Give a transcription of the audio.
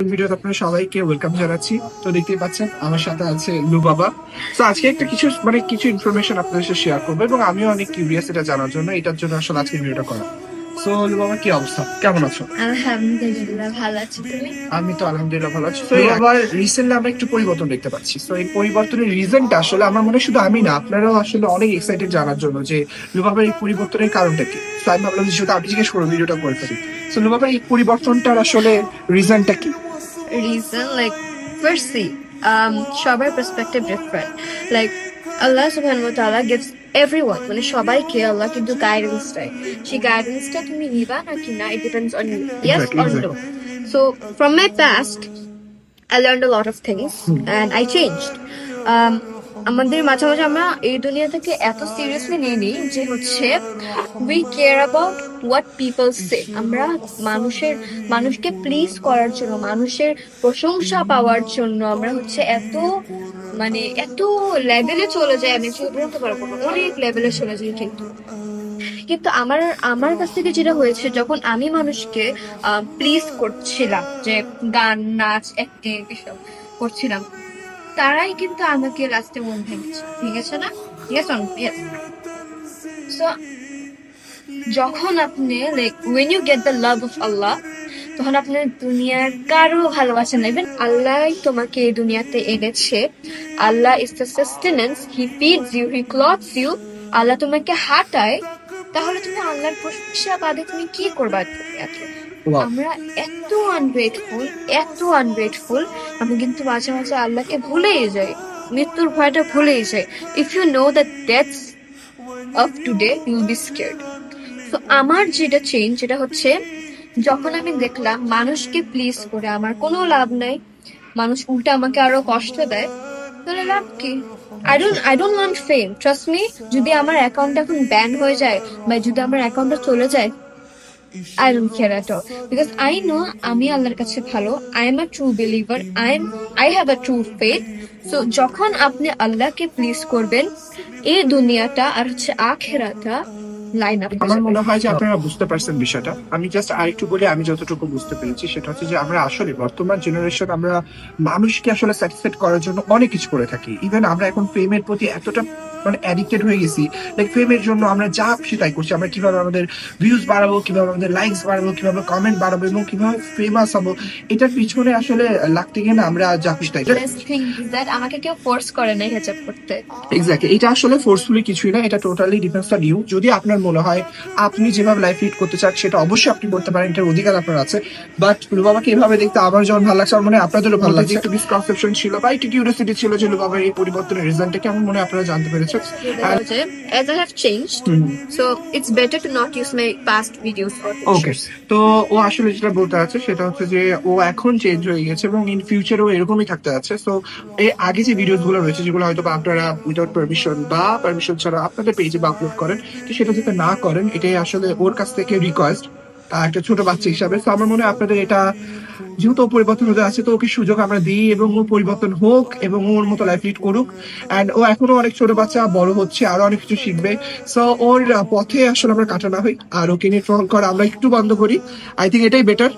ভিডিওতে আপনাদের সবাইকে ওয়েলকাম জানাচ্ছি। তো দেখতেই পাচ্ছেন আমার সাথে আছে লু বাবা। তো আজকে একটা কিছু মানে কিছু ইনফরমেশন আপনাদের সাথে শেয়ার করব এবং আমিও অনেক কিউরিয়াস এটা জানার জন্য এটার জন্য আসলে আজকে ভিডিওটা করা। সো লু বাবা কি অবস্থা? কেমন আছো? আলহামদুলিল্লাহ ভালো আছি। তুমি? আমি তো আলহামদুলিল্লাহ ভালো আছি। তো আবার রিসেন্টলি আমরা একটু পরিবর্তন দেখতে পাচ্ছি। তো এই পরিবর্তনের রিজনটা আসলে আমার মনে হয় শুধু আমি না আপনারাও আসলে অনেক এক্সাইটেড জানার জন্য যে লুবাবার এই পরিবর্তনের কারণটা কি। তো আমি ভাবলাম যে আপনি জিজ্ঞেস করব ভিডিওটা করে ফেলি। তো লুবাবার এই পরিবর্তনটার আসলে রিজনটা কি? reason like firstly um সবার perspective different like আল্লাহ সুবহানাহু ওয়া তাআলা gives everyone মানে সবাইকে আল্লাহ কিন্তু গাইডেন্স দেয় সেই গাইডেন্সটা তুমি নিবা নাকি না it depends on you yes Exactly, or no so from my past I learned a lot of things and I changed um, আমাদের মাঝে মাঝে আমরা এই দুনিয়া থেকে এত সিরিয়াসলি নিয়ে নিই যে হচ্ছে we care about what people say আমরা মানুষের, মানুষকে প্লিজ করার জন্য, মানুষের প্রশংসা পাওয়ার জন্য আমরা হচ্ছে এত মানে এত লেভেলে চলে যাই, আমি বলতে পারব অনেক লেভেলে চলে যাই কিন্তু। কিন্তু আমার আমার কাছ থেকে যেটা হয়েছে, যখন আমি মানুষকে প্লিজ করছিলাম, যে গান, নাচ অ্যাক্টিং এসব করছিলাম তারাই কিন্তু আমাকে লাস্টে মন ভেঙেছে। ভেঙেছে না? ইয়েস অন ইয়েস সো যখন আপনি like when you get the love of Allah তখন আপনি দুনিয়ার কারও ভালোবাসা নেবেন। আল্লাহ তোমাকে এই দুনিয়াতে এনেছে। Allah is the sustenance he feeds you he clothes you আল্লাহ তোমাকে হাঁটায়। তাহলে তুমি আল্লাহর প্রশংসা বাদে তুমি কি করবা Wow. আমরা এত আনগ্রেটফুল এত আনগ্রেটফুল আমি কিন্তু মাঝে মাঝে আল্লাহকে ভুলেই যাই। মৃত্যুর ভয়টা ভুলেই যাই। If you know that that's of today you'll be scared তো আমার যেটা চেঞ্জ যেটা হচ্ছে, যখন আমি দেখলাম মানুষকে প্লিজ করে আমার কোনো লাভ নাই, মানুষ উল্টে আমাকে আরও কষ্ট দেয় তাহলে লাভ কি? I don't I don't want fame trust me যদি আমার অ্যাকাউন্ট এখন ব্যান হয়ে যায়, বা যদি আমার অ্যাকাউন্টটা চলে যায় I don't care at all because I know আমি আল্লাহর কাছে ভালো I am a true believer I am I have a true faith so যখন আপনি আল্লাহকে প্লিজ করবেন, এই দুনিয়াটা আর হচ্ছে আখেরাটা লাইন আপ আমার মনে হয় যে আপনারা বুঝতে পারছেন বিষয়টা। আমি জাস্ট আরেকটু বলে আমি যতটুকু বুঝতে পেরেছি সেটা হচ্ছে যে আমরা আসলে বর্তমান জেনারেশন আমরা মানুষকে আসলে স্যাটিসফাইড করার জন্য অনেক কিছু করে থাকি। ইভেন আমরা এখন ফেমের প্রতি এতটা মানে অ্যাডিক্টেড হয়ে গেছি লাইক ফেমের জন্য আমরা যা খুশি তাই করছি। আমরা কীভাবে আমাদের ভিউজ বাড়াবো কীভাবে আমাদের লাইকস বাড়াবো কীভাবে কমেন্ট বাড়াবো এবং কীভাবে ফেমাস হব এটার পিছনে আসলে লাগতে গিয়ে না আমরা যা খুশি তাই। আমাকে কেউ ফোর্স করে নাই হেজাব করতে। এক্স্যাক্টলি এটা আসলে ফোর্সফুলি কিছুই না এটা টোটালি ডিফেন্স অন ইউ যদি আপনার মনে হয় আপনি যেভাবে লাইফ লিড করতে চান সেটা অবশ্যই আপনি করতে পারেন এটার অধিকার আপনার আছে। বাট লুবাবাকে এভাবে দেখতে আমার যেমন ভালো লাগছে আমার মনে হয় আপনাদেরও ভালো লাগছে। একটু মিসকনসেপশন ছিল বা একটু কিউরিয়াসিটি ছিল যে লুবাবার এই পরিবর্তনের রিজনটা কেমন মনে হয় আপনারা জানতে পেরেছেন। as I have changed so it's better to not use my past videos okay তো ও আসলে যেটা বলতে আছে সেটা হচ্ছে যে ও এখন চেঞ্জ হয়ে গেছে এবং ইন ফিউচারও এরকমই থাকতে আছে। সো এর আগে যে ভিডিওসগুলো রয়েছে যেগুলো হয়তো বা আপনারা উইদাউট পারমিশন বা পারমিশন ছাড়া আপনাদের পেজে বা আপলোড করেন তো সেটা যাতে না করেন, এটাই আসলে ওর কাছ থেকে রিকোয়েস্ট একটা ছোট বাচ্চা হিসাবে। তো আমার মনে হয় আপনাদের এটা যেহেতু পরিবর্তন হতে আছে তো ওকে সুযোগ আমরা দিই এবং ও পরিবর্তন হোক এবং ওর মতো লাইফ লিড করুক। অ্যান্ড ও এখনও অনেক ছোট বাচ্চা, বড় হচ্ছে, আরও অনেক কিছু শিখবে। সো ওর পথে আসলে আমরা কাটানো হই আর ওকে নিয়ে ট্রল করা আমরা একটু বন্ধ করি। আই থিঙ্ক এটাই বেটার